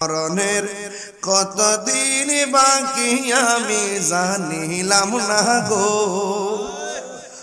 মরণের কতদিন বাকি আমি জানিলাম না গো।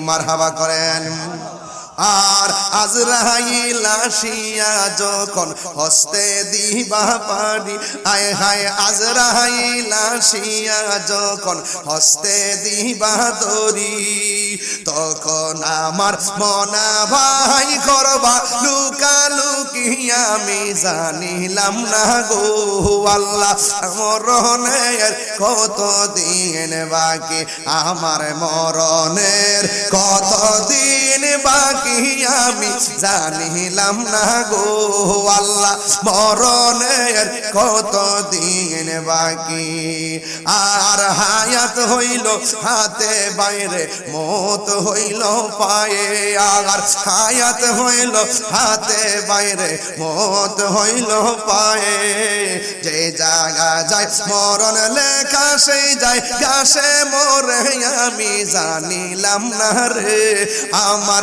মারহাবা করেন? আর আজরাইল আসিয়া যখন হস্তে দিবা পারি আয় হায় আজরাইল আসিয়া যখন হস্তে দিবা দরি তখন আমার মনা ভাই করবা লুকালুকি আমি জানিলাম না গো আল্লাহ, মরণের কত দিন বাকি, আমার মরণের কত দিন বাকি আমি জানিলাম না গো আল্লাহ, মরণের কত দিন বাকি। আর হায়াত হইল হাতে বাইরে, মত হইল পায়ে। আর হায়াত হইল হাতে বাইরে, মত হইল পায়ে। যে জায়গা যায় মরণ লেখা, সেই যায় গাছে মরে আমি জানিলাম না রে। আমার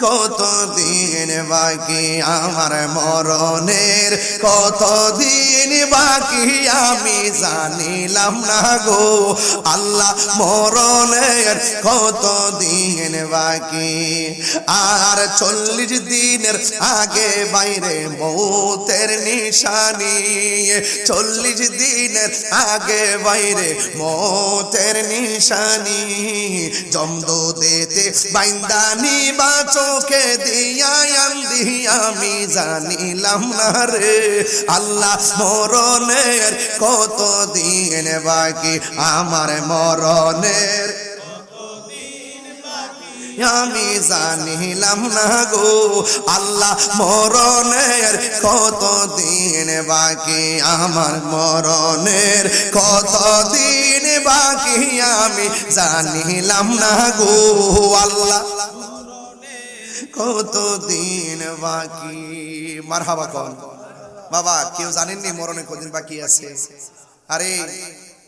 কত দিন বাকি আমার মরণের? কত দিন বাকি আমি জানিলাম না গো। আল্লাহ মরণের কত দিন বাকি? আর চল্লিশ দিনের আগে বাইরে মৌতের নিশানি। চল্লিশ দিনের আগে বাইরে মৌতের নিশানি। জমদো দেতে বাইন্দানি বা চোখে দিয়া আমি জানিলাম না রে। আল্লাহ মরণের কত দিন বাকি, আমার মরণের আমি জানিলাম না গো। আল্লাহ মরণের কত দিন বাকি, আমার মরণের কত দিন বাকি, আমি জানিলাম না গো। আল্লাহ কত দিন বাকি? মারহাবা কন। বাবা, কেউ জানেননি মরণে কদিন বাকি আছে? আরে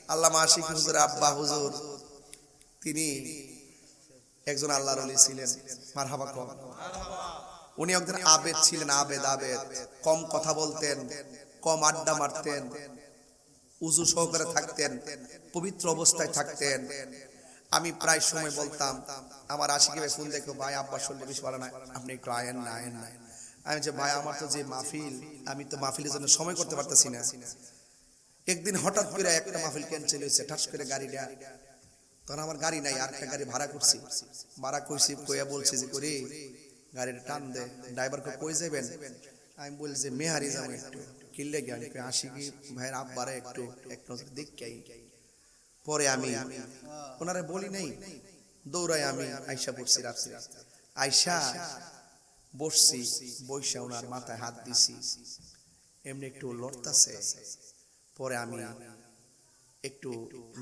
আল্লাহ মাসিক হুজুর, আব্বা হুজুর, তিনি একজন আল্লাহর অলি ছিলেন। মারহাবা কম উনি একজন আবেদ ছিলেন, আবেদ আবেদ। কম কথা বলতেন, কম আড্ডা মারতেন, উজু সহকারে থাকতেন, পবিত্র অবস্থায় থাকতেন। আমি প্রায় সময় বলতাম, আমার আশিকে ফোন দেখো, ভাই আব্বা শরীর বেশি ভালো না আপনি একটু আয়েন না আয়েন না। আমি যে ভাই, আমার তো যে মাহফিল, আমি তো মাহফিলের জন্য সময় করতে পারতেছি না। একদিন হঠাৎ করে একটা মাহফিল ক্যান্সেল হয়েছে, ঠাস করে গাড়িটা, তখন আমার গাড়ি নাই আর একটা গাড়ি ভাড়া করছি। ভাড়া করছি, কইয়া বলছি যে করে গাড়িটা টান দে ড্রাইভারকে কই যাবেন আমি বলছি যে, মেহারি যাব একটু, কিনলে গিয়ে আসি কি ভাইয়ের আব্বারে একটু, এক নজর দেখি পরে আমি ওনারে বলি নাই দৌড়াই আমি আইসা পড়ছি রাত্রে। আইসা বসছি বৈশা ওনার মাথায় হাত দিছি। এমনি একটু লড়তাছে, পরে আমি একটু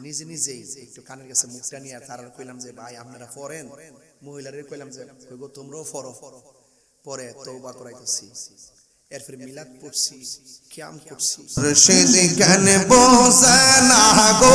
নিজে নিজেই একটু কানের কাছে মুখটা নিয়ে তারা কইলাম যে, ভাই, আপনারা পড়েন? মহিলারে কইলাম যে তোমরাও পড়ো। পরে তৌবা করাইতেছি। এরপর মিলাদ পড়ছি, কিয়াম করছি। রশিদ কেন বোঝে না গো?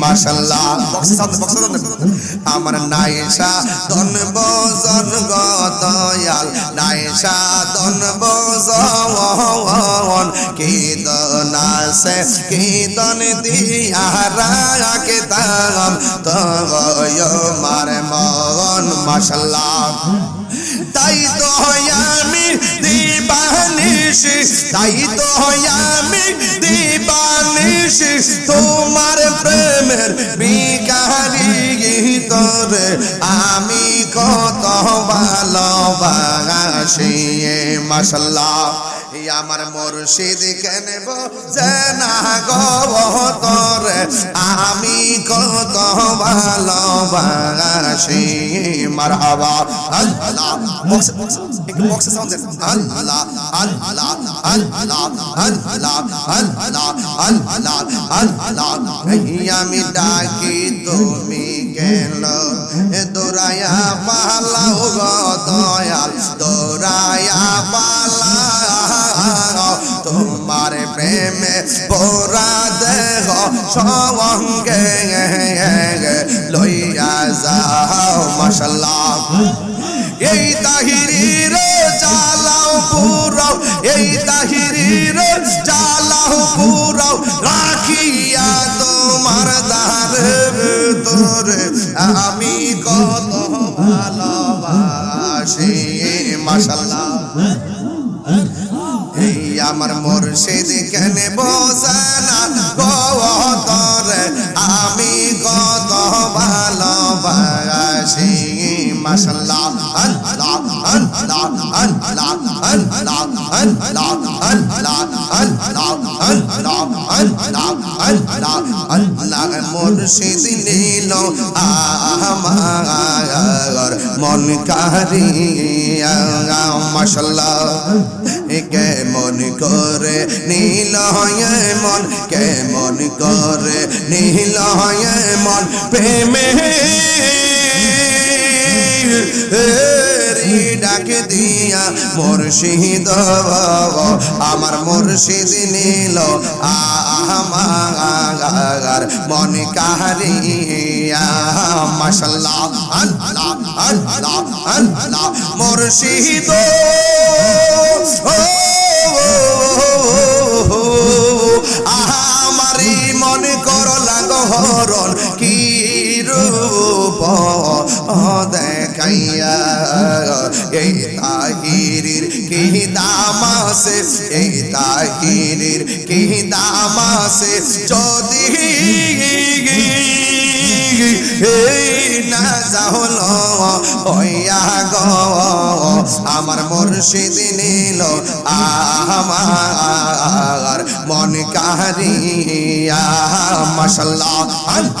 মাশাল্লাহ বক্সাদ বক্সাদ আমার নাইশা বজন গতয়াল নাইশা বজন কীর্তন কীর্তন দিয়া রাখে তাম? তয় মার মন, মাশাল্লাহ। তাই তো তোমার প্রেমের বিকারি তোরে আমি কত ভালোবাসি। এই আমার মুর্শিদ কেনব জানা গো তোরে আমি কত ভালোবাসি মারহাবা আল্লাহ বক্স বক্স একটু বক্সে সাউন্ড দেন আল্লাহ আল্লাহ আল্লাহ আল্লাহ আল্লাহ আল্লাহ আল্লাহ এই আমি ডাকি তুমি গেল দৌড়ায়া পালাও গো দয়াল দৌড়ায়া পালাও তোমার প্রেমে পোরা দেহ সঙ্গে লইয়া যাও, মাশাল্লাহ। এই তাহিরির চালাও পুরাও এই তাহিরির চালাও পুরাও রাখিয়া তোমার দ্বার তোরে আমি কত ভালোবাসি, মাশাল্লাহ। এই আমার মুর্শিদ কেন বসানা আল্লাহ মুর্শিদ নীল আমার মন কারিয়া মাশাল্লাহ কে মন করে নীল মন কে মন করে নীল মন প্রেমে ডাক দিয়া মুর্শিদ আমার মুর্শিদ নীল মন কাহারিয়া মাশাল্লাহ আল্লাহ আল্লাহ আল্লাহ মুর্শিদ মন করলা গহরণ কি দামাসে যদি না যাহল হইয়া গ, আমার মুর্শিদ নীল আমার মন কাহারিয়া মাশাল্লাহ, আল্লাহ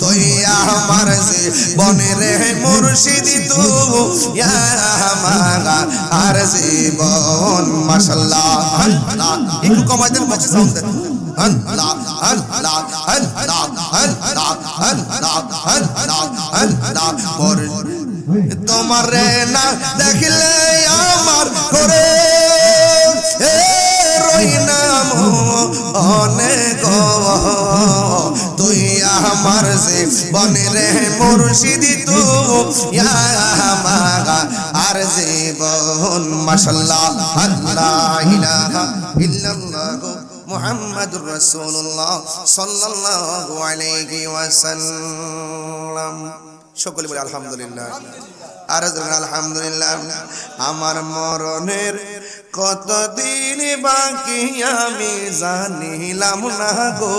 তুই আমার যে বনে রে মুর্শিদি, তু আমার আর জীবন মাশাল্লাহ আল্লাহ একটু কমাই দেন বক্সে সাউন্ড দেন। তোমার না দেখলে বনে রে মুর্শিদি তু আমার আর জীবন মাশাল্লাহ, আল্লাহ ইলাহা ইল্লাল্লাহ মুহাম্মাদুর রাসূলুল্লাহ সাল্লাল্লাহু আলাইহি ওয়াসাল্লাম। সকলে বলে আলহামদুলিল্লাহ। আর আলহামদুলিল্লাহ। আমার মরণের কতদিন বাকি আমি জানিলাম না গো।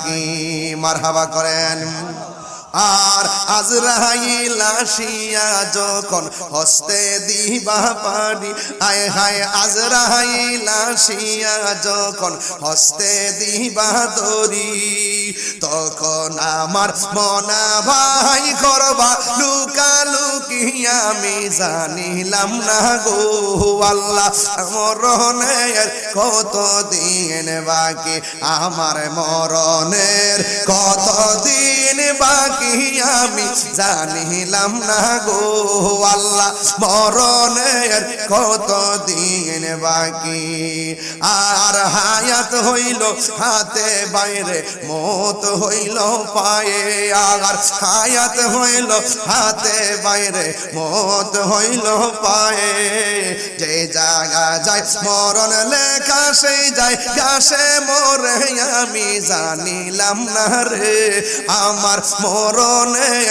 মারহাবা করেন? আর আজরাইল আসিয়া যখন হস্তে দিবা আয় হায় আসিয়া যখন হস্তে দিবা দরি তখন আমার মনা ভাই করবা, লুকি আমি জানিলাম না গো, আল্লাহ মরণের কত দিন বাকি, আমার মরণের কত দিন বাকি আমি জানিলাম না গো আল্লাহ, মরণের কত দিন বাকি। আর হায়াত হইল হাতে বাইরে, মত হইল পায়ে আর হায়াত হইল হাতে বাইরে, মত হইল পায়ে। যে জায়গা যায়, মরণ লেখা সেই যায় গাছে মরে, আমি জানিলাম না রে। আমার মরণের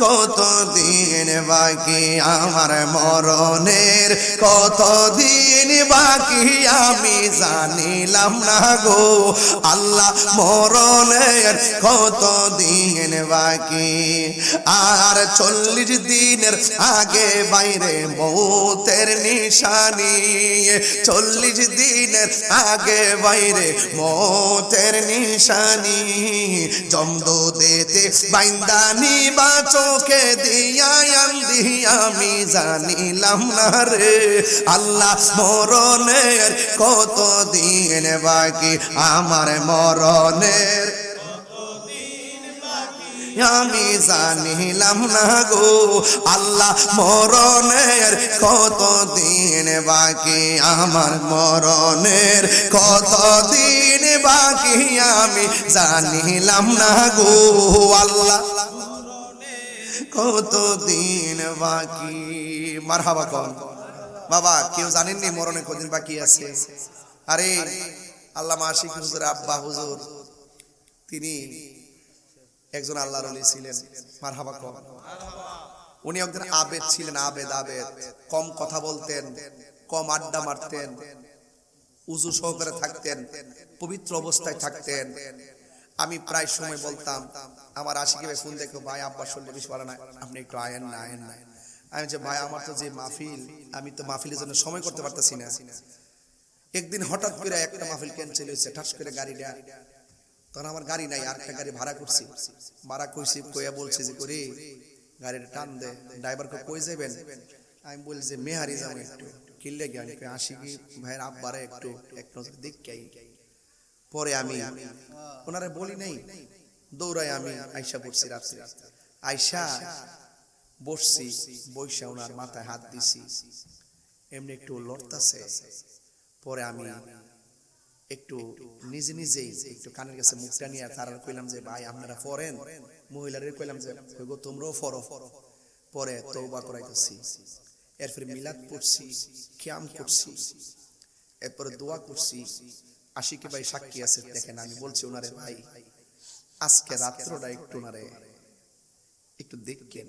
কত দিন বাকি আমার মরণের? কত দিন বাকি আমি জানিলাম না গো। আল্লাহ মরণের কত দিন বাকি? আর চল্লিশ দিনের আগে বাইরে মৌতের নিশানি। চল্লিশ দিনের আগে বাইরে মৌতের নিশানি। জমদো দেতে বাইন্দানি বা চোখে দিয়া আন্দি আমি জানিলাম না রে। আল্লাহ মরণের কত দিন বাকি? আমার মরণের আমি জানিলাম না গো। আল্লাহ মরণের কত দিন বাকি? আমার মরণের কত দিন বাকি? আমি জানিলাম না গো। আল্লাহ কত বাকি? মারহাবা কন। বাবা, কেউ জানেননি মরণে কদিন বাকি আছে? আরে আল্লাহ হুজুর, আব্বা হুজুর, তিনি একজন আল্লাহর ওলি ছিলেন। মারহাবা কন। উনি একজন আবেদ ছিলেন, আবেদ আবেদ। কম কথা বলতেন, কম আড্ডা মারতেন, উজু সহকারে থাকতেন, পবিত্র অবস্থায় থাকতেন। আমি প্রায় সময় বলতাম আমার আশিকে ভাই ফোন দেখো ভাই আব্বা শুনলে বেশি ভালো না আপনি একটু আয়েন না আয়েন না। আমি যে ভাই আমার তো যে মাহফিল আমি তো মাহফিলের জন্য সময় করতে পারতেছি না। একদিন হঠাৎ করে একটা মাহফিল ক্যান্সেল হয়েছে ঠাস করে গাড়িটা। তখন আমার গাড়ি নাই আর একটা গাড়ি ভাড়া করছি। ভাড়া করছি কইয়া বলছি যে করে গাড়িটা টান দে ড্রাইভারকে কই যাবেন আমি বলি যে মেহারি যাব একটু কিনলে গিয়ে আসি কি ভাইয়ের আব্বারে একটু এক নজর দেখি পরে আমি ওনারে বলি নাই দৌড়াই আমি আইসা পড়ছি রাত্রে। আইসা বসছি বৈশা ওনার মাথায় হাত দিছি। এমনি একটু লড়তাছে, পরে আমি একটু নিজে নিজেই একটু কানের কাছে মুখটা নিয়ে তারা কইলাম যে, ভাই, আপনারা ফরেন? মহিলাদের কইলাম যে গো, তোমরাও ফরো। পরে তৌবা করাইতেছি। এরপরে মিলাদ পড়ছি, ক্যাম করছি, এরপরে দোয়া করছি। আশিকে ভাই সাক্ষী আছে দেখেন আমি বলছি ওনারে ভাই আজকে রাত্রটা একটু ওনারে একটু দেখেন।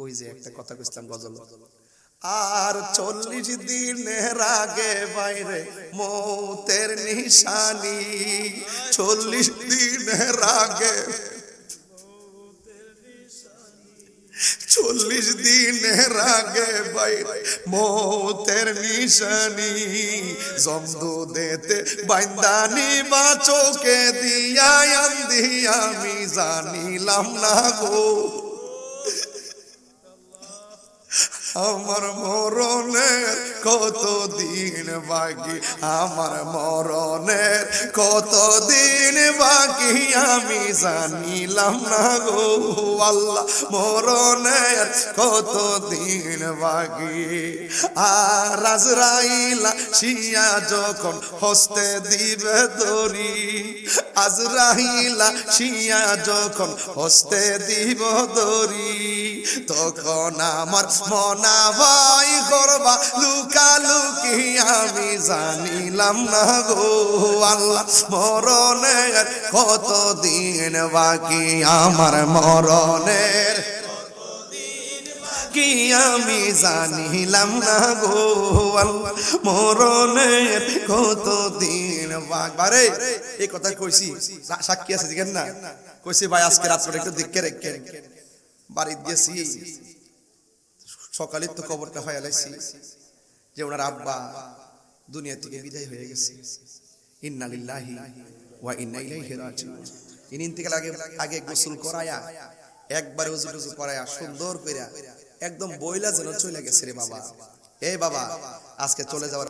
ওই যে একটা কথা কইছিলাম গজল। আর চল্লিশ দিনের আগে বাইরে মৌতের নিশানি। চল্লিশ দিনের আগে দিনের আগে বাই মৌতের নিশানি জমদু দেতে বাইন্দানি বা চোখে দিয়া আমি জানিলাম না গো। আমার মরণের কত দিন বাকি? আমার মরণের কত দিন বাকি? আমি জানিলাম না গো আল্লাহ, মরণের কত দিন বাকি? আর আজরাইলা শিয়া যখন হস্তে দিবে দড়ি, আজরাইলা শিয়া যখন হস্তে দিব দড়ি তখন আমার মনা ভাই করবা, লুকা লুকি আমি জানিলাম না গো আল্লাহ, মরণের কত দিন বাকি? আমার মরণের কি আমি জানিলাম না গো মরণের কত দিন বারে, এই কথা কইছি সাক্ষী আছে, দেখেন না? কইছি ভাই, আজকে রাত্রে একটু দেখে রেখে বাড়িতে গেছি। সকালে তো খবরটা হয়ে লাইছি যে ওনার আব্বা দুনিয়া থেকে বিদায় হয়ে গেছে। ইন্না লিল্লাহি ওয়া ইন্না ইলাইহি রাজিউন। ইনি ইন্তেকাল আগে আগে গোসল করায়া একবার উজু টুজু করায়া সুন্দর কইরা একদম বইলা যেন চলে গেছে রে বাবা। এই বাবা আজকে চলে যাওয়ার